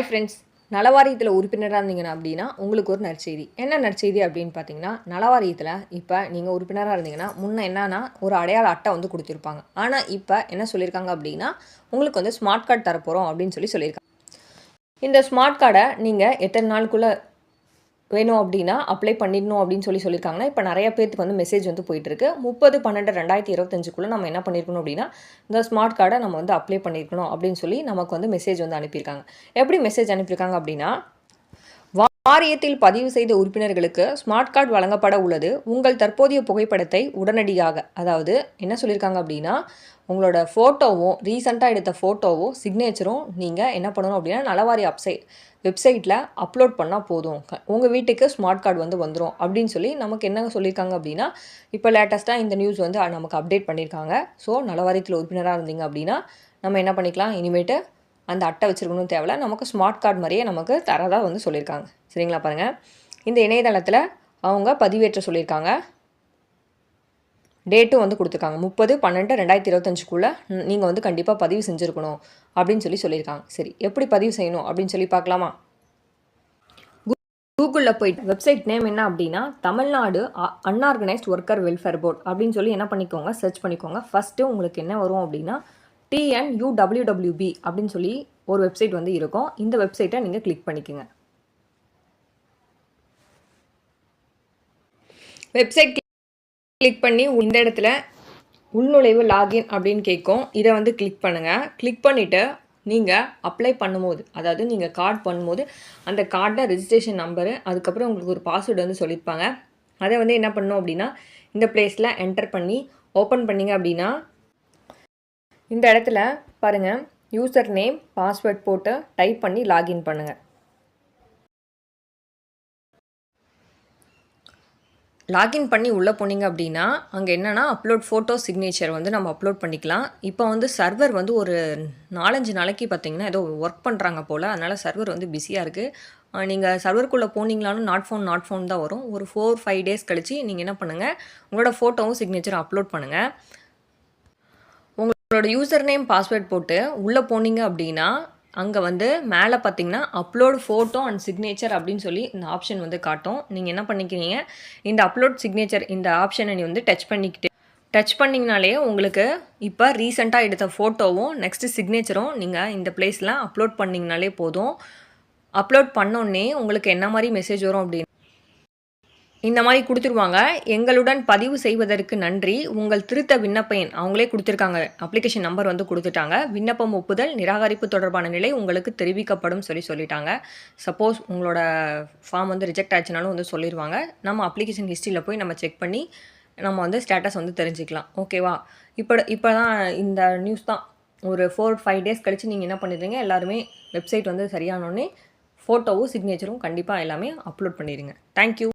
Hi friends நலவாரியத்தில் உறுப்பினராக இருந்தீங்கன்னா அப்படின்னா உங்களுக்கு ஒரு நற்செய்தி. என்ன நற்செய்தி அப்படின்னு பார்த்தீங்கன்னா நலவாரியத்தில் இப்போ நீங்கள் உறுப்பினராக இருந்தீங்கன்னா முன்னே என்னன்னா ஒரு அடையாள அட்டை வந்து கொடுத்துருப்பாங்க. ஆனால் இப்போ என்ன சொல்லியிருக்காங்க அப்படின்னா உங்களுக்கு வந்து ஸ்மார்ட் கார்டு தரப்போகிறோம் அப்படின்னு சொல்லி சொல்லியிருக்காங்க இந்த ஸ்மார்ட் கார்டை நீங்கள் எத்தனை நாளுக்குள்ளே வேணும் அப்படின்னா அப்ளை பண்ணிடணும் அப்படின்னு சொல்லி சொல்லியிருக்காங்கன்னா இப்போ நிறைய பேருக்கு வந்து மெசேஜ் வந்து போயிட்டுருக்கு. முப்பது பன்னெண்டு ரெண்டாயிரத்தி இருபத்தஞ்சுக்குள்ளே நம்ம என்ன பண்ணியிருக்கணும் அப்படின்னா இந்த ஸ்மார்ட் கார்டை நம்ம வந்து அப்ளை பண்ணியிருக்கணும் அப்படின்னு சொல்லி நமக்கு வந்து மெசேஜ் வந்து அனுப்பியிருக்காங்க. எப்படி மெசேஜ் அனுப்பியிருக்காங்க அப்படின்னா வாரியத்தில் பதிவு செய்த உறுப்பினர்களுக்கு ஸ்மார்ட் கார்டு வழங்கப்பட உள்ளது. உங்கள் தற்போதைய புகைப்படத்தை உடனடியாக அதாவது என்ன சொல்லியிருக்காங்க அப்படின்னா உங்களோட ஃபோட்டோவும் ரீசெண்டாக எடுத்த ஃபோட்டோவும் சிக்னேச்சரும் நீங்கள் என்ன பண்ணணும் அப்படின்னா நலவாரி அப்சைட் வெப்சைட்டில் அப்லோட் பண்ணால் போதும். உங்கள் வீட்டுக்கு ஸ்மார்ட் கார்டு வந்து வந்துடும் அப்படின்னு சொல்லி நமக்கு என்ன சொல்லியிருக்காங்க அப்படின்னா இப்போ லேட்டஸ்ட்டாக இந்த நியூஸ் வந்து நமக்கு அப்டேட் பண்ணியிருக்காங்க. ஸோ நலவாரியத்தில் உறுப்பினராக இருந்தீங்க அப்படின்னா நம்ம என்ன பண்ணிக்கலாம்? இனிமேட்டு அந்த அட்டை வச்சுருக்கணும் தேவையில்ல. நமக்கு ஸ்மார்ட் கார்டு மாதிரியே நமக்கு தரதாக வந்து சொல்லியிருக்காங்க. சரிங்களா பாருங்கள் இந்த இணையதளத்தில் அவங்க பதிவேற்ற சொல்லியிருக்காங்க. டேட்டும் வந்து கொடுத்துருக்காங்க. முப்பது பன்னெண்டு ரெண்டாயிரத்தி இருபத்தஞ்சுக்குள்ளே நீங்கள் வந்து கண்டிப்பாக பதிவு செஞ்சுருக்கணும் அப்படின்னு சொல்லி சொல்லியிருக்காங்க. சரி எப்படி பதிவு செய்யணும் அப்படின்னு சொல்லி பார்க்கலாமா? கூகுளில் போயிட்டு வெப்சைட் நேம் என்ன அப்படின்னா Tamil Nadu unorganised worker welfare board அப்படின்னு சொல்லி என்ன பண்ணிக்கோங்க சர்ச் பண்ணிக்கோங்க. ஃபஸ்ட்டு உங்களுக்கு என்ன வரும் அப்படின்னா டிஎன்யூடபிள்யூடபிள்யூபி அப்படின்னு சொல்லி ஒரு வெப்சைட் வந்து இருக்கும். இந்த வெப்சைட்டை நீங்கள் கிளிக் பண்ணிக்கோங்க. வெப்சைட் கிளிக் பண்ணி இந்த இடத்துல உள்நுழைவு லாகின் அப்படின்னு கேட்கும். இதை வந்து கிளிக் பண்ணுங்கள் கிளிக் பண்ணிவிட்டு நீங்கள் அப்ளை பண்ணும்போது அதாவது நீங்கள் கார்டு பண்ணும்போது அந்த கார்டை ரெஜிஸ்ட்ரேஷன் நம்பரு அதுக்கப்புறம் உங்களுக்கு ஒரு பாஸ்வேர்டு வந்து சொல்லியிருப்பாங்க. அதை வந்து என்ன பண்ணணும் அப்படின்னா இந்த ப்ளேஸில் என்டர் பண்ணி ஓப்பன் பண்ணிங்க அப்படின்னா இந்த இடத்துல பாருங்கள் யூசர் நேம் பாஸ்வேர்ட் போட்டு டைப் பண்ணி லாகின் பண்ணுங்கள் லாகின் பண்ணி உள்ளே போனீங்க அப்படின்னா அங்கே என்னென்னா அப்லோட் ஃபோட்டோ சிக்னேச்சர் வந்து நம்ம அப்லோட் பண்ணிக்கலாம். இப்போ வந்து சர்வர் வந்து ஒரு நாலஞ்சு நாளைக்கு பார்த்தீங்கன்னா ஏதோ ஒர்க் பண்ணுறாங்க போல் அதனால் சர்வர் வந்து பிஸியாக இருக்குது நீங்கள் சர்வருக்குள்ளே போனீங்களாலும் நாட் ஃபோன் நாட் ஃபோன் தான் வரும். ஒரு ஃபோர் ஃபைவ் டேஸ் கழித்து நீங்கள் என்ன பண்ணுங்கள் உங்களோட ஃபோட்டோவும் சிக்னேச்சரும் அப்லோட் பண்ணுங்கள் உங்களோட யூசர் நேம் பாஸ்வேர்ட் போட்டு உள்ளே போனீங்க அப்படின்னா அங்கே வந்து மேலே பார்த்தீங்கன்னா அப்லோட் ஃபோட்டோ அண்ட் சிக்னேச்சர் அப்படின்னு சொல்லி இந்த ஆப்ஷன் வந்து காட்டும். நீங்கள் என்ன பண்ணிக்கிறீங்க? இந்த அப்லோட் சிக்னேச்சர் இந்த ஆப்ஷனை நீ வந்து டச் பண்ணிக்கிட்டு டச் பண்ணிங்கனாலே உங்களுக்கு இப்போ ரீசெண்டாக எடுத்த ஃபோட்டோவும் நெக்ஸ்ட்டு சிக்னேச்சரும் நீங்கள் இந்த பிளேஸில் அப்லோட் பண்ணிங்கனாலே போதும். அப்லோட் பண்ணோடனே உங்களுக்கு என்ன மாதிரி மெசேஜ் வரும் அப்படின்னு இந்த மாதிரி கொடுத்துருவாங்க. எங்களுடன் பதிவு செய்வதற்கு நன்றி. உங்கள் திருத்த விண்ணப்ப எண் அவங்களே கொடுத்துருக்காங்க. அப்ளிகேஷன் நம்பர் வந்து கொடுத்துட்டாங்க. விண்ணப்பம் ஒப்புதல் நிராகரிப்பு தொடர்பான நிலை உங்களுக்கு தெரிவிக்கப்படும் சொல்லி சொல்லிட்டாங்க. சப்போஸ் உங்களோட ஃபார்ம் வந்து ரிஜெக்ட் ஆச்சுனாலும் வந்து சொல்லிடுவாங்க நம்ம அப்ளிகேஷன் ஹிஸ்ட்ரியில் போய் நம்ம செக் பண்ணி நம்ம வந்து ஸ்டேட்டஸ் வந்து தெரிஞ்சுக்கலாம். ஓகேவா இப்போ இப்போ தான் இந்த நியூஸ் தான். ஒரு ஃபோர் ஃபைவ் டேஸ் கழித்து நீங்கள் என்ன பண்ணிடுறீங்க? எல்லாருமே வெப்சைட் வந்து சரியானோடனே ஃபோட்டோவும் சிக்னேச்சரும் கண்டிப்பாக எல்லாமே அப்லோட் பண்ணிடுங்க. தேங்க்யூ